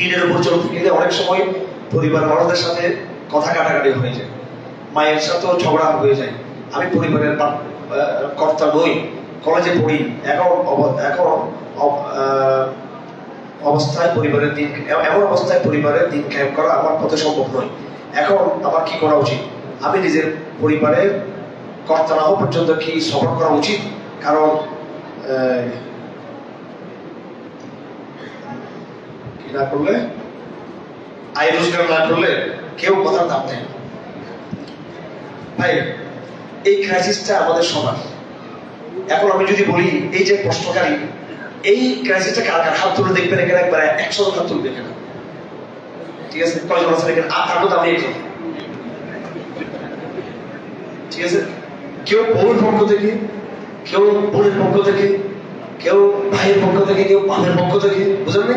দিনের উপর চলতে গেলে অনেক সময় পরিবার বড়দের সাথে কথা কাটাকাটি হয়ে যায়। মায়ের সাথেও ঝগড়া হয়ে যায়। আমি পরিবারের কর্তা নই, কলেজে পড়ি, এখন এখন অব- অবস্থায় পরিবারের দিন, এমন অবস্থায় পরিবারের দিন কায়েম করা আমার পথে সম্ভব নয়। এখন আমার কি করা উচিত? আমি নিজের পরিবারের কর্তা না পর্যন্ত কি সফর করা উচিত? কারণ আহ, কি না করলে? আয় রোজগার না করলে কেউ কথার দাম দেয় ভাই, এই ক্রাইসিসটা আমাদের সবার। এখন আমি যদি বলি, এই যে এই ক্রাইসিসটা কার কার? হাত তুলে দেখবেন এখানে একবার একশো হাত তুলবে ঠিক আছে? এখানে? আমি একজন। ঠিক আছে? কেউ বউর পক্ষ থেকে, কেউ বোনের পক্ষ থেকে, কেউ ভাইয়ের পক্ষ থেকে, কেউ বাপের পক্ষ থেকে, বুঝলেন না?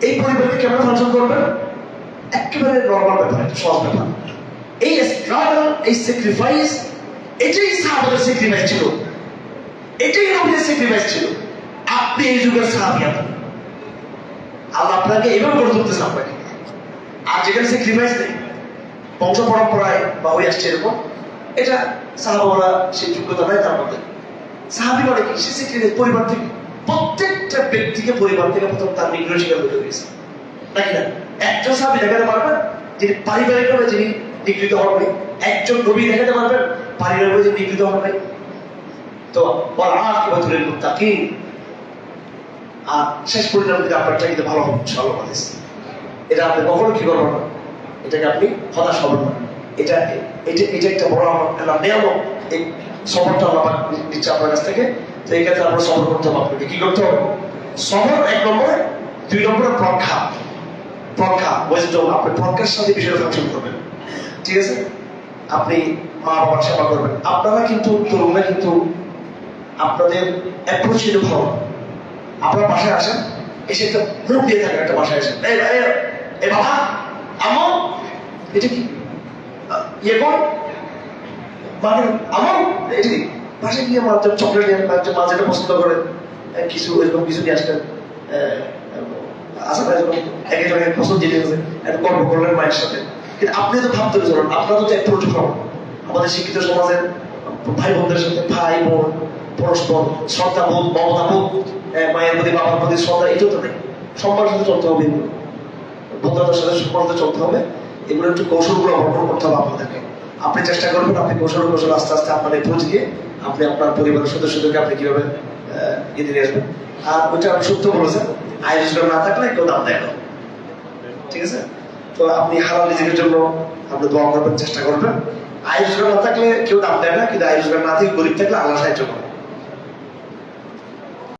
এই পরিবারকে কেমন ফাংশন করবেন? একেবারে নর্মাল ব্যাপার, একটা সহজ ব্যাপার। এই স্ট্রাগল এই স্যাক্রিফাইস এটাই সাহাবাদের স্যাক্রিফাইস ছিল। এটাই নবীর স্যাক্রিফাইস ছিল। আপনি এই যুগের সাহাবি আপনি। আল্লাহ আপনাকে এইভাবে করে তুলতেছে আপনাকে। আর যেখানে স্যাক্রিফাইস নেই, বংশ পরম্পরায় বা হয়ে আসছে এরকম, এটা সাহাবারা সেই যোগ্যতা নাই তার মধ্যে। সাহাবি মানে কি? সে স্যাক্রিফাইস পরিবার থেকে। প্রত্যেকটা ব্যক্তিকে পরিবার থেকে প্রথম তার নিগ্রহ শিকার হতে হয়েছে। নাকি না? একজন সাহাবি দেখাতে পারবেন যিনি পারিবারিকভাবে যিনি নিগৃহীত হন নাই, একজন নবী দেখাতে পারবেন পারিবারিকভাবে যিনি নিগৃহীত হন নাই। তো বলা কি বছরের মুত্তাকি আর শেষ পরিণাম যদি আপনারটা কিন্তু ভালো হবে ইনশাআল্লাহ এটা আপনি কখনো কি করবেন না? এটাকে আপনি হতাশ হবেন না। এটা এটা এটা একটা বড় আমার নিয়ামত। এই সবরটা আল্লাহ দিচ্ছে আপনার কাছ থেকে তো এই ক্ষেত্রে আপনার সবর করতে হবে কি করতে হবে? সবর এক নম্বরে, দুই নম্বরে প্রজ্ঞা। প্রজ্ঞা ওয়েজডম আপনি প্রজ্ঞার সাথে বিষয়ে ফাংশন করবেন। ঠিক আছে? আপনি মা বাবার সেবা করবেন। আপনারা কিন্তু তরুণরা কিন্তু আপনাদের অ্যাপ্রোচ কিন্তু ভালো আপনার বাসায় আসেন, এসে একটা মুখ দিয়ে থাকেন, একটা বাসায় আসেন এই এই এই বাবা আমো এটা কি? ইয়ে কর। মানে আমো এটা কি? বাসায় গিয়ে মাঝে চকলেট নিয়ে আসবেন মা যেটা পছন্দ করে কিছু এরকম কিছু নিয়ে আসবেন আসা না যখন এক একজনের পছন্দ জিনিস আছে একটা গল্প করলেন মায়ের সাথে। কিন্তু আপনি তো ভাবতে তো আমাদের শিক্ষিত সমাজের ভাই বোনদের সাথে ভাই বোন মায়ের বাবার শ্রদ্ধা, এটাও তো নেই। চলতে হবে সাথে চলতে হবে। এগুলো একটু করতে হবে আপনি চেষ্টা করবেন, আপনি কৌশল কৌশল আস্তে আস্তে আপনার পৌঁছ গিয়ে আপনি আপনার পরিবারের সদস্যদেরকে আপনি কীভাবে ইয়ে দিয়ে আসবেন? আর ওইটা আপনি সত্য বলেছেন আয় রোজগার না থাকলে কেউ দাম দেয় না। ঠিক আছে? তো আপনি হালাল নিজের জন্য আপনি দোয়া করবেন, চেষ্টা করবেন। আয় রোজগার না থাকলে কেউ দাম দেয় না, কিন্তু আয় রোজগার না থেকে গরিব থাকলে আল্লাহ সাহায্য করে।